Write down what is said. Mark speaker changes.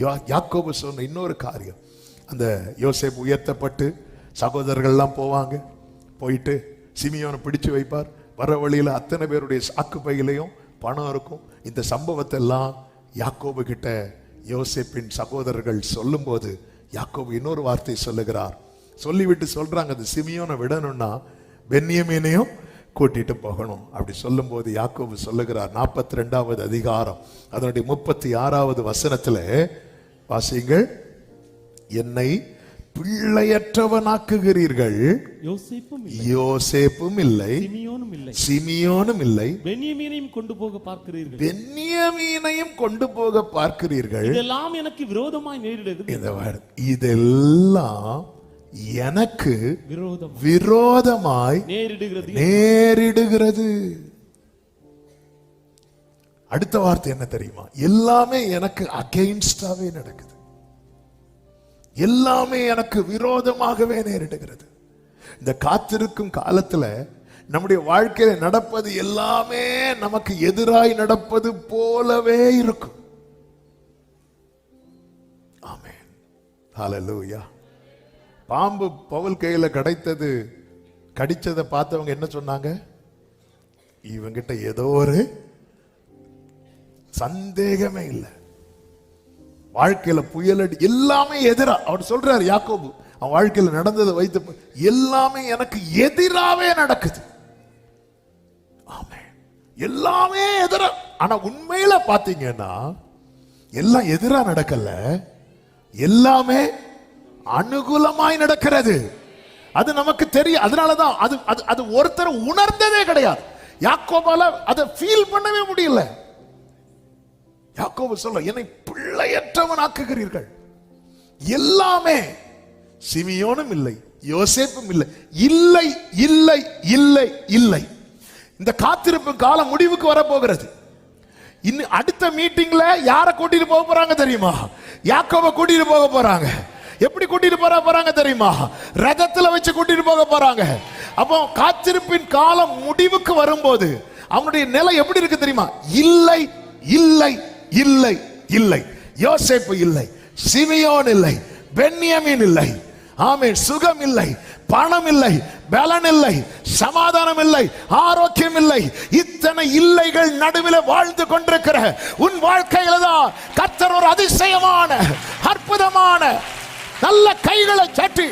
Speaker 1: யா- யாக்கோபு சொன்ன இன்னொரு காரியம். அந்த யோசேப் உயர்த்தப்பட்டு சகோதரர்கள்லாம் போவாங்க. போயிட்டு சிமியோனை பிடிச்சு வைப்பார். வர வழியில அத்தனை பேருடைய சாக்கு பையிலையும் பணம் இருக்கும். இந்த சம்பவத்தை எல்லாம் யாக்கோபு கிட்ட யோசேப்பின் சகோதரர்கள் சொல்லும்போது யாக்கோபு இன்னொரு வார்த்தை சொல்லுகிறார். சொல்லிவிட்டு சொல்றாங்க அந்த சிமியோனை விடணும்னா பென்னியமீனையும் கூட்டிட்டு போகணும். அப்படி சொல்லும்போது யாக்கோபு சொல்லுகிறார் நாற்பத்தி ரெண்டாவது அதிகாரம் அதனுடைய முப்பத்தி ஆறாவது வசனத்தில் வாசிங்கள் என்னை பிள்ளையற்றவனாக்குகிறீர்கள்.
Speaker 2: யோசேப்பும் இல்லை. சிமியோனும் இல்லை. பென்யமீனையும் கொண்டு போக பார்க்கிறீர்கள்.
Speaker 1: பென்யமீனையும் கொண்டு போக பார்க்கிறீர்கள்.
Speaker 2: இதெல்லாம் எனக்கு விரோதமாய் நேரிடுகிறது
Speaker 1: இதெல்லாம் எனக்கு
Speaker 2: விரோதம்
Speaker 1: விரோதமாய்
Speaker 2: நேரிடுகிறது.
Speaker 1: நேரிடுகிறது. அடுத்த வார்த்தை என்ன தெரியுமா? எல்லாமே எனக்கு அகெயின்ஸ்டாவே நடக்குது. எல்லாமே எனக்கு விரோதமாகவே நேரிடுகிறது. இந்த காத்திருக்கும் காலத்துல நம்முடைய வாழ்க்கையில நடப்பது எல்லாமே நமக்கு எதிராய் நடப்பது போலவே இருக்கும். ஆமே ஹalleluya. பாம்பு பவுல் கையில கிடைத்தது கடிச்சதை பார்த்தவங்க என்ன சொன்னாங்க? இவங்கிட்ட ஏதோ ஒரு சந்தேகமே இல்லை. வாழ்க்கையில புயலடி எல்லாமே எதிரா. அவர் சொல்றாரு யாக்கோபு அவன் வாழ்க்கையில நடந்ததை வைத்து எல்லாமே எனக்கு எதிராவே நடக்குது. ஆமே எல்லாமே எதிர. ஆனா உண்மையில பாத்தீங்கன்னா எல்லாம் எதிரா நடக்கல. எல்லாமே அனுகூலமாய் நடக்கிறது. அது நமக்கு தெரியும். அதனாலதான் அது அது அது ஒருத்தர் உணர்ந்ததே கிடையாது. யாக்கோபால அதை ஃபீல் பண்ணவே முடியல. யாக்கோபு சொல்ல என்னை பிள்ளையற்றவன் ஆக்குகிறீர்கள் எல்லாமே சிமியோனும் இல்லை யோசேப்பும் இல்லை இல்லை இல்லை இல்லை இல்லை. இந்த காத்திருப்பு காலம் முடிவுக்கு வரப்போகிறது. இன்னும் அடுத்த மீட்டிங்ல யார கூட்டிட்டு போக போறாங்க தெரியுமா? யாக்கோவை கூட்டிட்டு போக போறாங்க. எப்படி கூட்டிட்டு போற போறாங்க தெரியுமா? ரதத்துல வச்சு கூட்டிட்டு போக போறாங்க. அப்போ காத்திருப்பின் காலம் முடிவுக்கு வரும்போது அவனுடைய நிலை எப்படி இருக்கு தெரியுமா? இல்லை இல்லை இல்லை இல்லை. யோசேப்பு இல்லை சிமியோன் இல்லை பென்யமின் இல்லை. ஆமே சுகம் இல்லை பணம் இல்லை பலன் இல்லை சமாதானம் இல்லை ஆரோக்கியம் இல்லை. இத்தனை இல்லைகள் நடுவில் வாழ்ந்து கொண்டிருக்கிற உன் வாழ்க்கையில தான் கர்த்தர் ஒரு அதிசயமான அற்புதமான நல்ல கைகளை சட்டி